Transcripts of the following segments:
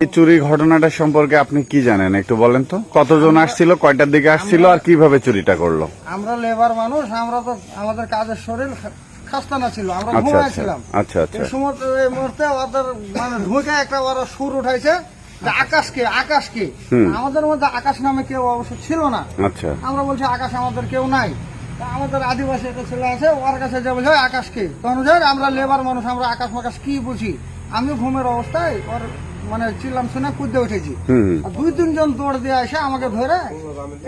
চুরি ঘটনাটা সম্পর্কে আপনি কি জানেন? একটু বলেন তো। কতজন আসছিল কয়টার দিকে আসছিল আর কীভাবে চুরিটা করল? আমরা লেবার মানুষ আমরা তো আমাদের কাজের শরীর খাস্তানা ছিল আমরা আচ্ছা আচ্ছা। ঘুমাইছিলাম। আচ্ছা আচ্ছা। এই মুহূর্তে ওদের মানে ঢুকে একটা ওরা সুর উঠাইছে আকাশকে আকাশকে। আমাদের মধ্যে আকাশ নামে কেউ অবশ্য ছিল না। আচ্ছা। আমরা বলছি আকাশ আমাদের কেউ নাই। আমাদের আদিবাসী একটা ছেলে আছে ওর কাছে যে বলছে "ওই আকাশকে তখন আমরা লেবার মানুষ আমরা আকাশ মাকাশ কি বুঝি? আমিও ঘুমের অবস্থায় ওর মানে চিল্লাম শুনে কুদ্দে উঠেছি। আর দুই তিনজন দৌড় দিয়ে এসে আমাকে ধরে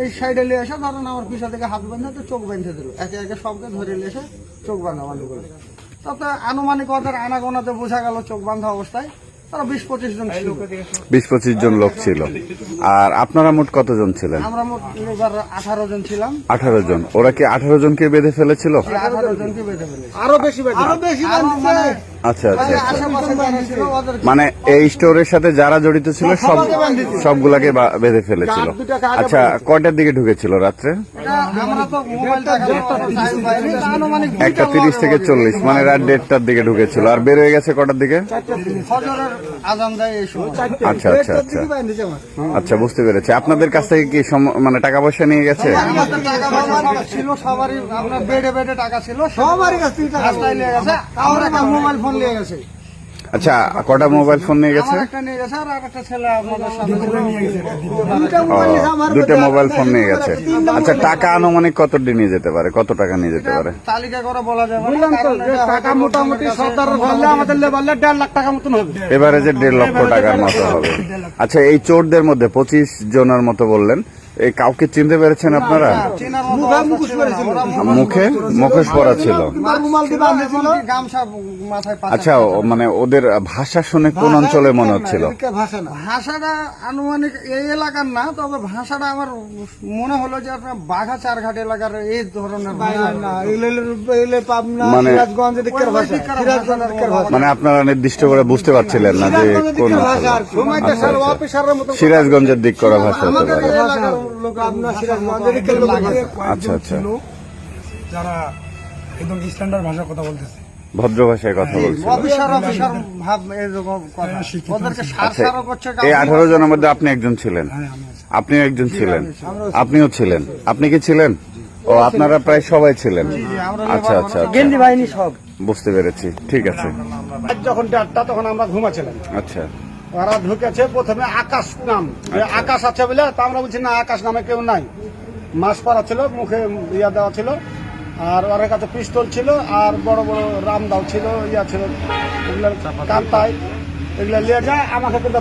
এই সাইডে নিয়ে এসে ধরেন আমার পিছা থেকে হাত বেঁধে তো চোখ বেঁধে দিল। একে একে সবকে ধরে নিয়ে এসে চোখ বাঁধা বাঁধি করে তাতে আনুমানিক ওদের আনাগোনাতে বোঝা গেল চোখ বাঁধা অবস্থায়। তারা বিশ পঁচিশ জন ছিল। বিশ পঁচিশ জন লোক ছিল। আর আপনারা মোট কতজন ছিলেন? আমরা মোট এবার আঠারো জন ছিলাম। আঠারো জন। ওরা কি আঠারো জনকে বেঁধে ফেলেছিল? আঠারো জনকে বেঁধে ফেলেছে। আরও বেশি আরও বেশি মানে আচ্ছা আচ্ছা আচ্ছা। ছিল ওদের মানে এই স্টোরের সাথে যারা জড়িত ছিল সব সবগুলাকে বেঁধে ফেলেছিল। আচ্ছা কয়টার দিকে ঢুকেছিল রাত্রে? একটা তিরিশ থেকে চল্লিশ মানে রাত দেড়টার দিকে ঢুকেছিল। আর বের হয়ে গেছে কটার দিকে? আচ্ছা আচ্ছা আচ্ছা। আচ্ছা বুঝতে পেরেছি। আপনাদের কাছ থেকে কি সম- মানে টাকা পয়সা নিয়ে গেছে? সব ছিল সবারই আপনার বেডে বেডে টাকা ছিল সবারই কাছ থেকে টাকা নিয়ে গেছে। মোবাইল ফোন নিয়ে গেছে। আচ্ছা কটা মোবাইল ফোন নিয়ে গেছে? দুটো মোবাইল ফোন নিয়ে গেছে। আচ্ছা টাকা আনুমানিক কত নিয়ে যেতে পারে? কত টাকা নিয়ে যেতে পারে? তালিকা করে বলা যাবে টাকা মোটামুটি আমাদের দেড় লাখ টাকা মতন হবে। এবারে যে দেড় লক্ষ টাকার মতো হবে। আচ্ছা এই চোরদের মধ্যে পঁচিশ জনের মতো বললেন। কাউকে চিনতে পেরেছেন আপনারা? মুখে? মুখোশ পরা ছিল। আচ্ছা ও- মানে ওদের ভাষা শুনে কোন অঞ্চলে মনে হচ্ছিল? ভাষাটা আনুমানিক এই এলাকার না তবে ভাষাটা আমার মনে হলো যে আপনার বাঘা চারঘাট এলাকার এই ধরনের মানে- মানে আপনারা নির্দিষ্ট করে বুঝতে পারছিলেন না যে কোন আচ্ছা, স্যার আচ্ছা। অফিসারের মতো সিরাজগঞ্জের দিক করা ভাষা হতে পারে। লোক পাবনা সিরাজগঞ্জ লোক আচ্ছা আচ্ছা। যারা একদম স্ট্যান্ডার্ড ভাষা কথা বলতেছে। ভদ্র ভাষায় কথা বলছিল। অফিসার অফিসার ভাব এরকম কথা। ওদেরকে সার আচ্ছা করছে এই আঠারো জনের মধ্যে আপনি একজন ছিলেন? আপনিও একজন ছিলেন? আপনিও ছিলেন? আপনি কি ছিলেন? ও আপনারা প্রায় সবাই ছিলেন। আচ্ছা আচ্ছা আচ্ছা। বাহিনী সব। বুঝতে পেরেছি। ঠিক আছে। যখন দেড়টা তখন আমরা ঘুমাচ্ছিলাম। আচ্ছা। ওরা ঢুকেছে প্রথমে আকাশ নাম। আকাশ আছে বলে তা আমরা বলছি না আকাশ নামে কেউ নাই। মাছ পরা ছিল মুখে ইয়া দেওয়া ছিল। আর ওর কাছে পিস্তল ছিল আর বড় বড় রামদাও ছিল ইয়া ছিল। এগুলো কান্তায় এগুলো নিয়ে যায়। আমাকে কিন্তু